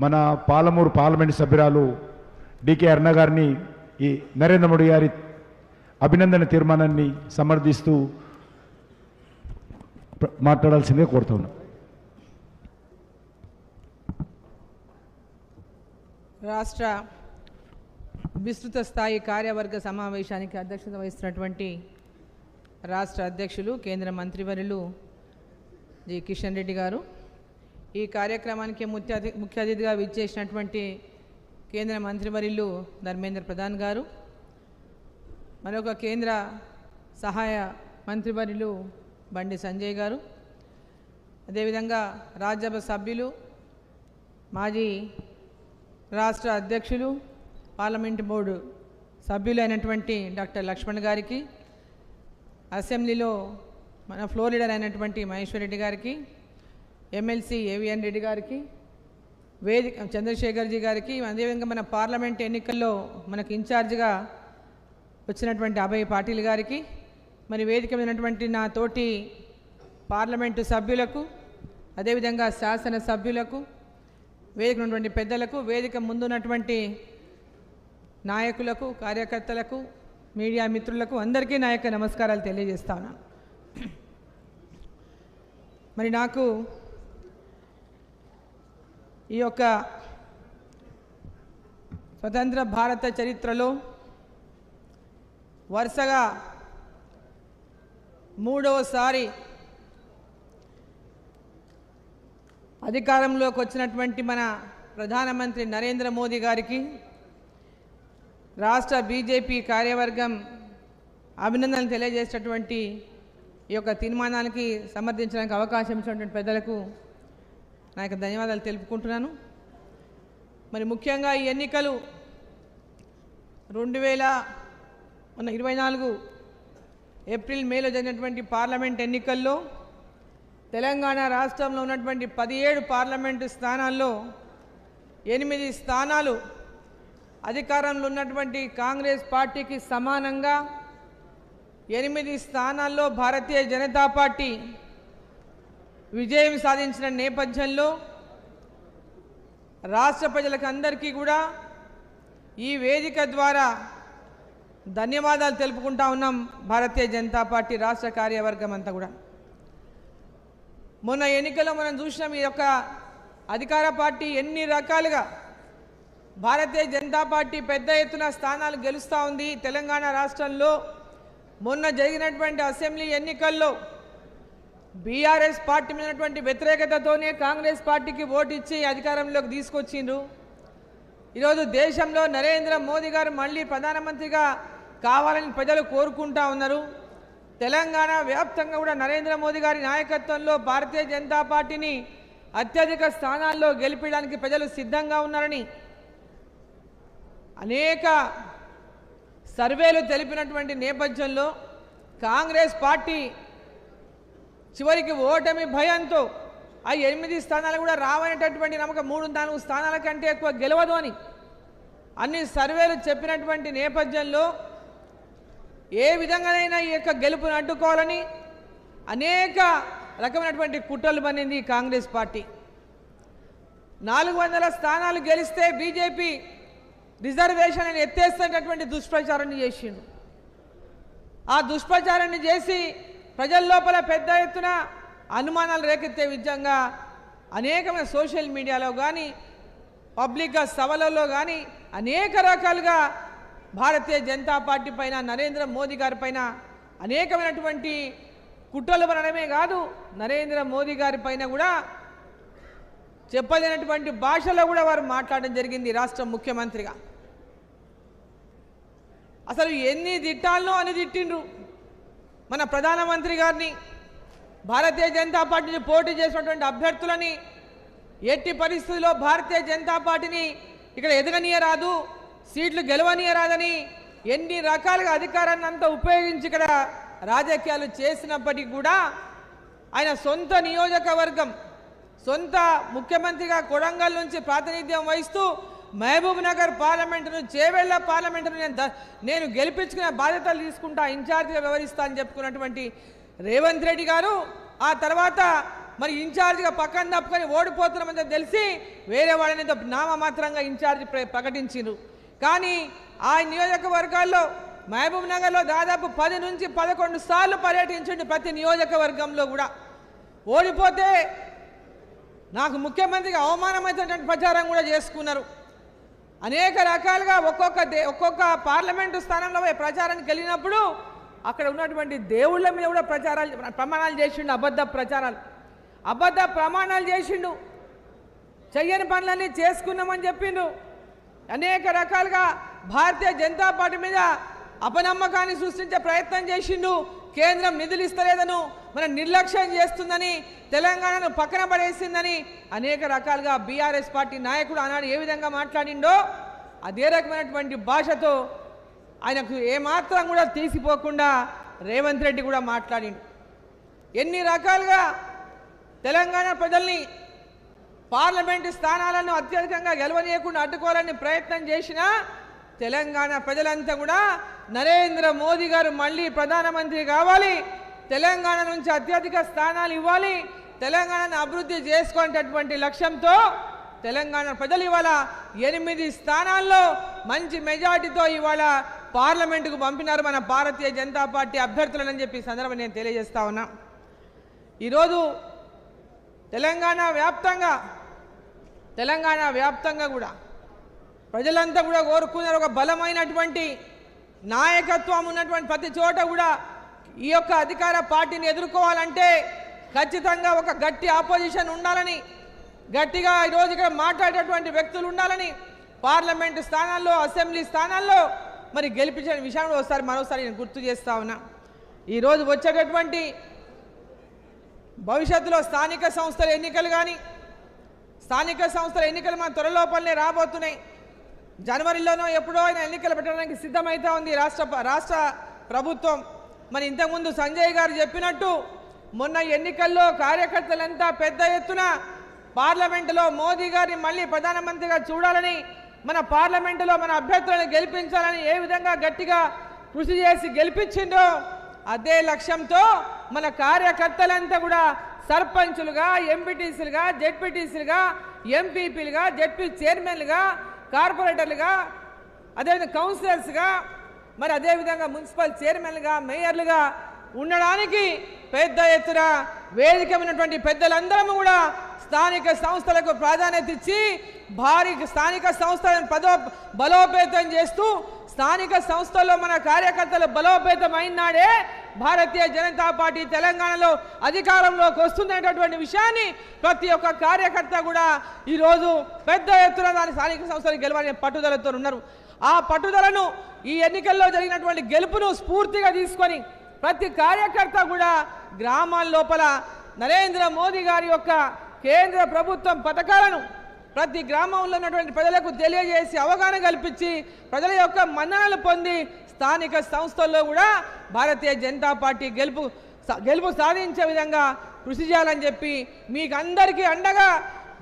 మన పాలమూరు పార్లమెంట్ సభ్యురాలు డికే అర్ణ గారిని ఈ నరేంద్ర మోడీ గారి అభినందన తీర్మానాన్ని సమర్థిస్తూ మాట్లాడాల్సిందే కోరుతున్నాం రాష్ట్ర విస్తృత స్థాయి కార్యవర్గ సమావేశానికి అధ్యక్షత వహిస్తున్నటువంటి రాష్ట్ర అధ్యక్షులు కేంద్ర మంత్రివర్యులు జి. కిషన్ రెడ్డి గారు ఈ కార్యక్రమానికి ముఖ్య ముఖ్య అతిథిగా విచ్చేసినటువంటి కేంద్ర మంత్రివర్యులు ధర్మేంద్ర ప్రధాన్ గారు మరొక కేంద్ర సహాయ మంత్రివర్యులు బండి సంజయ్ గారు అదేవిధంగా రాజ్యసభ సభ్యులు మాజీ రాష్ట్ర అధ్యక్షులు పార్లమెంట్ బోర్డు సభ్యులైనటువంటి డాక్టర్ లక్ష్మణ్ గారికి అసెంబ్లీలో మన ఫ్లోర్ లీడర్ అయినటువంటి మహేశ్వర్ రెడ్డి గారికి ఎమ్మెల్సీ ఏవిఎన్ రెడ్డి గారికి వేదిక చంద్రశేఖర్జీ గారికి అదేవిధంగా మన పార్లమెంట్ ఎన్నికల్లో మనకు ఇన్ఛార్జ్గా వచ్చినటువంటి అభయ్ పాటిల్ గారికి మరి వేదిక ఉన్నటువంటి నా తోటి పార్లమెంటు సభ్యులకు అదేవిధంగా శాసన సభ్యులకు వేదిక ఉన్నటువంటి పెద్దలకు వేదిక ముందున్నటువంటి నాయకులకు కార్యకర్తలకు మీడియా మిత్రులకు అందరికీ నా యొక్క నమస్కారాలు తెలియజేస్తాను మరి నాకు ఈ యొక్క స్వతంత్ర భారత చరిత్రలో వరుసగా మూడవసారి అధికారంలోకి వచ్చినటువంటి మన ప్రధానమంత్రి నరేంద్ర మోదీ గారికి రాష్ట్ర బీజేపీ కార్యవర్గం అభినందనలు తెలియజేసినటువంటి ఈ యొక్క తీర్మానానికి సమర్థించడానికి అవకాశం ఇచ్చినటువంటి పెద్దలకు నా యొక్క ధన్యవాదాలు తెలుపుకుంటున్నాను. మరి ముఖ్యంగా ఈ ఎన్నికలు రెండు వేల మొన్న ఇరవై నాలుగు ఏప్రిల్ మేలో జరిగినటువంటి పార్లమెంట్ ఎన్నికల్లో తెలంగాణ రాష్ట్రంలో ఉన్నటువంటి పదిహేడు పార్లమెంటు స్థానాల్లో ఎనిమిది స్థానాలు అధికారంలో ఉన్నటువంటి కాంగ్రెస్ పార్టీకి సమానంగా ఎనిమిది స్థానాల్లో భారతీయ జనతా పార్టీ విజయం సాధించిన నేపథ్యంలో రాష్ట్ర ప్రజలకు అందరికీ కూడా ఈ వేదిక ద్వారా ధన్యవాదాలు తెలుపుకుంటా ఉన్నాం భారతీయ జనతా పార్టీ రాష్ట్ర కార్యవర్గం అంతా కూడా. మొన్న ఎన్నికల్లో మనం చూసినాం ఈ యొక్క అధికార పార్టీ ఎన్ని రకాలుగా భారతీయ జనతా పార్టీ పెద్ద ఎత్తున స్థానాలు గెలుస్తూ ఉంది. తెలంగాణ రాష్ట్రంలో మొన్న జరిగినటువంటి అసెంబ్లీ ఎన్నికల్లో బీఆర్ఎస్ పార్టీ మీద ఉన్నటువంటి వ్యతిరేకతతోనే కాంగ్రెస్ పార్టీకి ఓటు ఇచ్చి అధికారంలోకి తీసుకొచ్చిండ్రు. ఈరోజు దేశంలో నరేంద్ర మోదీ గారు మళ్ళీ ప్రధానమంత్రిగా కావాలని ప్రజలు కోరుకుంటా ఉన్నారు. తెలంగాణ వ్యాప్తంగా కూడా నరేంద్ర మోదీ గారి నాయకత్వంలో భారతీయ జనతా పార్టీని అత్యధిక స్థానాల్లో గెలిపించడానికి ప్రజలు సిద్ధంగా ఉన్నారని అనేక సర్వేలు తెలిపినటువంటి నేపథ్యంలో కాంగ్రెస్ పార్టీ చివరికి ఓటమి భయంతో ఆ ఎనిమిది స్థానాలు కూడా రావనేటటువంటి నమ్మకం మూడు నాలుగు స్థానాల కంటే ఎక్కువ గెలవదు అని. అన్ని సర్వేలు చెప్పినటువంటి నేపథ్యంలో ఏ విధంగానైనా ఈ యొక్క గెలుపును అడ్డుకోవాలని అనేక రకమైనటువంటి కుట్రలు పన్నింది ఈ కాంగ్రెస్ పార్టీ. నాలుగు వందల స్థానాలు గెలిస్తే బీజేపీ రిజర్వేషన్ అని ఎత్తేస్తున్నటువంటి దుష్ప్రచారాన్ని చేసిండు. ఆ దుష్ప్రచారాన్ని చేసి ప్రజల లోపల పెద్ద ఎత్తున అనుమానాలు రేకెత్తే విధంగా అనేకమైన సోషల్ మీడియాలో కానీ పబ్లిక్గా సభలలో కానీ అనేక రకాలుగా భారతీయ జనతా పార్టీ పైన నరేంద్ర మోదీ గారి పైన అనేకమైనటువంటి కుట్రలు పనడమే కాదు నరేంద్ర మోదీ గారి పైన కూడా చెప్పలేనటువంటి భాషలో కూడా వారు మాట్లాడడం జరిగింది రాష్ట్ర ముఖ్యమంత్రిగా. అసలు ఎన్ని తిట్టాలనో అని తిట్టిండ్రు. మన ప్రధానమంత్రి గారిని భారతీయ జనతా పార్టీని పోటీ చేసినటువంటి అభ్యర్థులని ఎట్టి పరిస్థితుల్లో భారతీయ జనతా పార్టీని ఇక్కడ ఎదగనీయరాదు సీట్లు గెలవనీయరాదని ఎన్ని రకాలుగా అధికారాన్ని అంతా ఉపయోగించి ఇక్కడ రాజకీయాలు చేసినప్పటికీ కూడా ఆయన సొంత నియోజకవర్గం సొంత ముఖ్యమంత్రిగా కొడంగల్ నుంచి ప్రాతినిధ్యం వహిస్తూ మహబూబ్ నగర్ పార్లమెంటును చేవెళ్ళ పార్లమెంటును నేను నేను గెలిపించుకునే బాధ్యతలు తీసుకుంటా ఇన్ఛార్జిగా వ్యవహరిస్తా అని చెప్పుకున్నటువంటి రేవంత్ రెడ్డి గారు ఆ తర్వాత మరి ఇన్ఛార్జిగా పక్కన తప్పుకొని ఓడిపోతున్నామని తెలిసి వేరే వాళ్ళని నామమాత్రంగా ఇన్ఛార్జి ప్ర- కానీ ఆ నియోజకవర్గాల్లో మహబూబ్ నగర్లో దాదాపు పది నుంచి పదకొండు సార్లు పర్యటించండి ప్రతి నియోజకవర్గంలో కూడా. ఓడిపోతే నాకు ముఖ్యమంత్రికి అవమానమైనటువంటి ప్రచారం కూడా చేసుకున్నారు. అనేక రకాలుగా ఒక్కొక్క దే ఒక్కొక్క పార్లమెంటు స్థానంలో ప్రచారానికి వెళ్ళినప్పుడు అక్కడ ఉన్నటువంటి దేవుళ్ళ మీద కూడా ప్రచారాలు ప్రమాణాలు చేసిండు అబద్ధ ప్రచారాలు. అబద్ధ ప్రమాణాలు చేసిండు. చెయ్యని పనులన్నీ చేసుకున్నామని చెప్పిండు. అనేక రకాలుగా భారతీయ జనతా పార్టీ మీద అపనమ్మకాన్ని సృష్టించే ప్రయత్నం చేసిండు. కేంద్రం నిధులు ఇస్తలేదను మన నిర్లక్ష్యం చేస్తుందని తెలంగాణను పక్కన పడేసిందని అనేక రకాలుగా బీఆర్ఎస్ పార్టీ నాయకుడు ఆనాడు ఏ విధంగా మాట్లాడిండో అదే రకమైనటువంటి భాషతో ఆయనకు ఏమాత్రం కూడా తీసిపోకుండా రేవంత్ రెడ్డి కూడా మాట్లాడిండు. ఎన్ని రకాలుగా తెలంగాణ ప్రజల్ని పార్లమెంటు స్థానాలను అత్యధికంగా గెలవనీయకుండా అడ్డుకోవాలని ప్రయత్నం చేసినా తెలంగాణ ప్రజలంతా కూడా నరేంద్ర మోదీ గారు మళ్ళీ ప్రధానమంత్రి కావాలి. తెలంగాణ నుంచి అత్యధిక స్థానాలు ఇవ్వాలి. తెలంగాణను అభివృద్ధి చేసుకునేటటువంటి లక్ష్యంతో తెలంగాణ ప్రజలు ఇవాళ ఎనిమిది స్థానాల్లో మంచి మెజార్టీతో ఇవాళ పార్లమెంటుకు పంపినారు మన భారతీయ జనతా పార్టీ అభ్యర్థులని చెప్పి సందర్భం నేను తెలియజేస్తా ఉన్నా. ఈరోజు తెలంగాణ వ్యాప్తంగా తెలంగాణ వ్యాప్తంగా కూడా ప్రజలంతా కూడా కోరుకున్నారు. ఒక బలమైనటువంటి నాయకత్వం ఉన్నటువంటి ప్రతి చోట కూడా ఈ యొక్క అధికార పార్టీని ఎదుర్కోవాలంటే ఖచ్చితంగా ఒక గట్టి ఆపోజిషన్ ఉండాలని గట్టిగా ఈరోజు ఇక్కడ మాట్లాడేటువంటి వ్యక్తులు ఉండాలని పార్లమెంటు స్థానాల్లో అసెంబ్లీ స్థానాల్లో మరి గెలిపించిన విషయంలో ఒకసారి మరోసారి నేను గుర్తు చేస్తా ఉన్నా. ఈరోజు వచ్చేటటువంటి భవిష్యత్తులో స్థానిక సంస్థల ఎన్నికలు కానీ స్థానిక సంస్థల ఎన్నికలు మన త్వరలోపలనే రాబోతున్నాయి. జనవరిలోనో ఎప్పుడో ఆయన ఎన్నికలు పెట్టడానికి సిద్ధమైతా ఉంది రాష్ట్ర రాష్ట్ర ప్రభుత్వం. మరి ఇంతకుముందు సంజయ్ గారు చెప్పినట్టు మొన్న ఎన్నికల్లో కార్యకర్తలంతా పెద్ద ఎత్తున పార్లమెంటులో మోదీ గారిని మళ్ళీ ప్రధానమంత్రిగా చూడాలని మన పార్లమెంటులో మన అభ్యర్థులను గెలిపించాలని ఏ విధంగా గట్టిగా కృషి చేసి గెలిపించిండో అదే లక్ష్యంతో మన కార్యకర్తలంతా కూడా సర్పంచులుగా ఎంపీటీసీలుగా జెడ్పీటీసీలుగా ఎంపీపీలుగా జెడ్పీ చైర్మన్లుగా కార్పొరేటర్లుగా అదేవిధంగా కౌన్సిలర్స్గా మరి అదేవిధంగా మున్సిపల్ చైర్మన్లుగా మేయర్లుగా ఉండడానికి పెద్ద ఎత్తున వేదిక పెద్దలందరము కూడా స్థానిక సంస్థలకు ప్రాధాన్యత ఇచ్చి భారీ స్థానిక సంస్థలను పదో బలోపేతం చేస్తూ స్థానిక సంస్థల్లో మన కార్యకర్తలు బలోపేతం అయినాడే భారతీయ జనతా పార్టీ తెలంగాణలో అధికారంలోకి వస్తుందనేటటువంటి విషయాన్ని ప్రతి ఒక్క కార్యకర్త కూడా ఈరోజు పెద్ద ఎత్తున దాని స్థానిక సంస్థలు గెలవాలనే పట్టుదలతో ఉన్నారు. ఆ పట్టుదలను ఈ ఎన్నికల్లో జరిగినటువంటి గెలుపును స్ఫూర్తిగా తీసుకొని ప్రతి కార్యకర్త కూడా గ్రామాల లోపల నరేంద్ర మోదీ గారి యొక్క కేంద్ర ప్రభుత్వం పథకాలను ప్రతి గ్రామంలో ఉన్నటువంటి ప్రజలకు తెలియజేసి అవగాహన కల్పించి ప్రజల యొక్క మన్ననలు పొంది స్థానిక సంస్థల్లో కూడా భారతీయ జనతా పార్టీ గెలుపు గెలుపు సాధించే విధంగా కృషి చేయాలని చెప్పి మీకు అందరికీ అండగా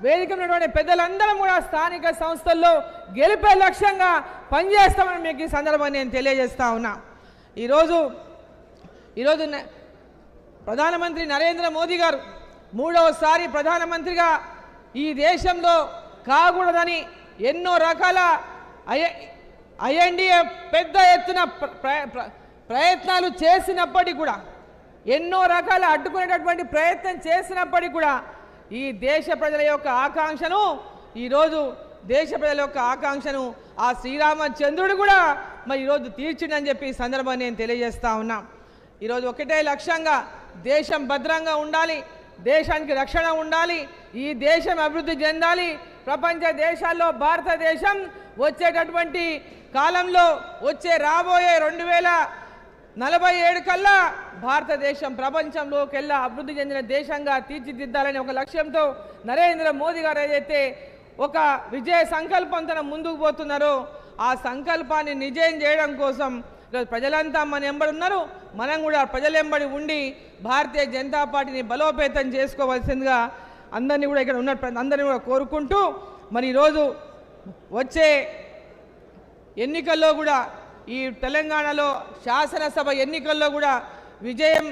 వేదిక ఉన్నటువంటి పెద్దలందరం కూడా స్థానిక సంస్థల్లో గెలిపే లక్ష్యంగా పనిచేస్తామని మీకు ఈ సందర్భంగా నేను తెలియజేస్తా ఉన్నా. ఈరోజు ఈరోజు ప్రధానమంత్రి నరేంద్ర మోదీ గారు మూడవసారి ప్రధానమంత్రిగా ఈ దేశంలో కాకూడదని ఎన్నో రకాల ఐఎన్డిఏ పెద్ద ఎత్తున ప్ర- ప్ర- ప్రయత్నాలు చేసినప్పటికీ కూడా ఎన్నో రకాల అడ్డుకునేటటువంటి ప్రయత్నం చేసినప్పటికీ కూడా ఈ దేశ ప్రజల యొక్క ఆకాంక్షను ఈరోజు దేశ ప్రజల యొక్క ఆకాంక్షను ఆ శ్రీరామచంద్రుడు కూడా మరి ఈరోజు తీర్చిండని చెప్పి ఈ సందర్భాన్ని నేను తెలియజేస్తా ఉన్నా. ఈరోజు ఒకటే లక్ష్యంగా దేశం భద్రంగా ఉండాలి. దేశానికి రక్షణ ఉండాలి ఈ దేశం అభివృద్ధి చెందాలి. ప్రపంచ దేశాల్లో భారతదేశం వచ్చేటటువంటి కాలంలో వచ్చే రాబోయే రెండు వేల నలభై ఏడు కల్లా భారతదేశం ప్రపంచంలోకెల్లా అభివృద్ధి చెందిన దేశంగా తీర్చిదిద్దాలని ఒక లక్ష్యంతో నరేంద్ర మోదీ గారు ఏదైతే ఒక విజయ సంకల్పంతో ముందుకు పోతున్నారో ఆ సంకల్పాన్ని నిజం చేయడం కోసం ప్రజలంతా మన ఎంబడి ఉన్నారు. మనం కూడా ప్రజల ఎంబడి ఉండి భారతీయ జనతా పార్టీని బలోపేతం చేసుకోవాల్సిందిగా అందరినీ కూడా ఇక్కడ ఉన్న అందరినీ కూడా కోరుకుంటూ మరి ఈరోజు వచ్చే ఎన్నికల్లో కూడా ఈ తెలంగాణలో శాసనసభ ఎన్నికల్లో కూడా విజయం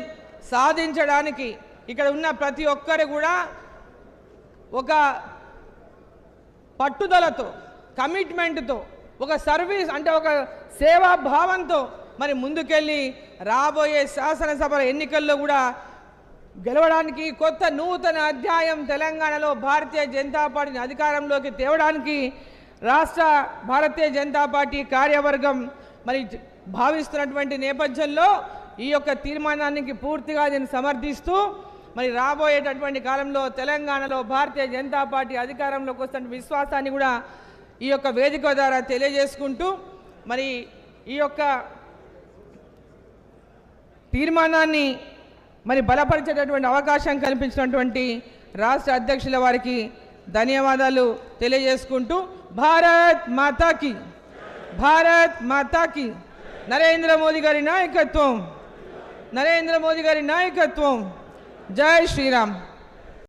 సాధించడానికి ఇక్కడ ఉన్న ప్రతి ఒక్కరు కూడా ఒక పట్టుదలతో కమిట్మెంట్తో ఒక సర్వీస్ అంటే ఒక సేవా భావంతో మరి ముందుకెళ్ళి రాబోయే శాసనసభ ఎన్నికల్లో కూడా గెలవడానికి కొత్త నూతన అధ్యాయం తెలంగాణలో భారతీయ జనతా పార్టీని అధికారంలోకి తేవడానికి రాష్ట్ర భారతీయ జనతా పార్టీ కార్యవర్గం మరి భావిస్తున్నటువంటి నేపథ్యంలో ఈ యొక్క తీర్మానానికి పూర్తిగా నేను సమర్థిస్తూ మరి రాబోయేటటువంటి కాలంలో తెలంగాణలో భారతీయ జనతా పార్టీ అధికారంలోకి వస్తున్న విశ్వాసాన్ని కూడా ఈ యొక్క వేదిక ద్వారా తెలియజేసుకుంటూ మరి ఈ యొక్క తీర్మానాన్ని మరి బలపరిచేటటువంటి అవకాశం కల్పించినటువంటి రాష్ట్ర అధ్యక్షుల వారికి ధన్యవాదాలు తెలియజేసుకుంటూ భారత్ మాతాకి భారత్ మాతాకి నరేంద్ర మోదీ గారి నాయకత్వం నరేంద్ర మోదీ గారి నాయకత్వం. జై శ్రీరామ్.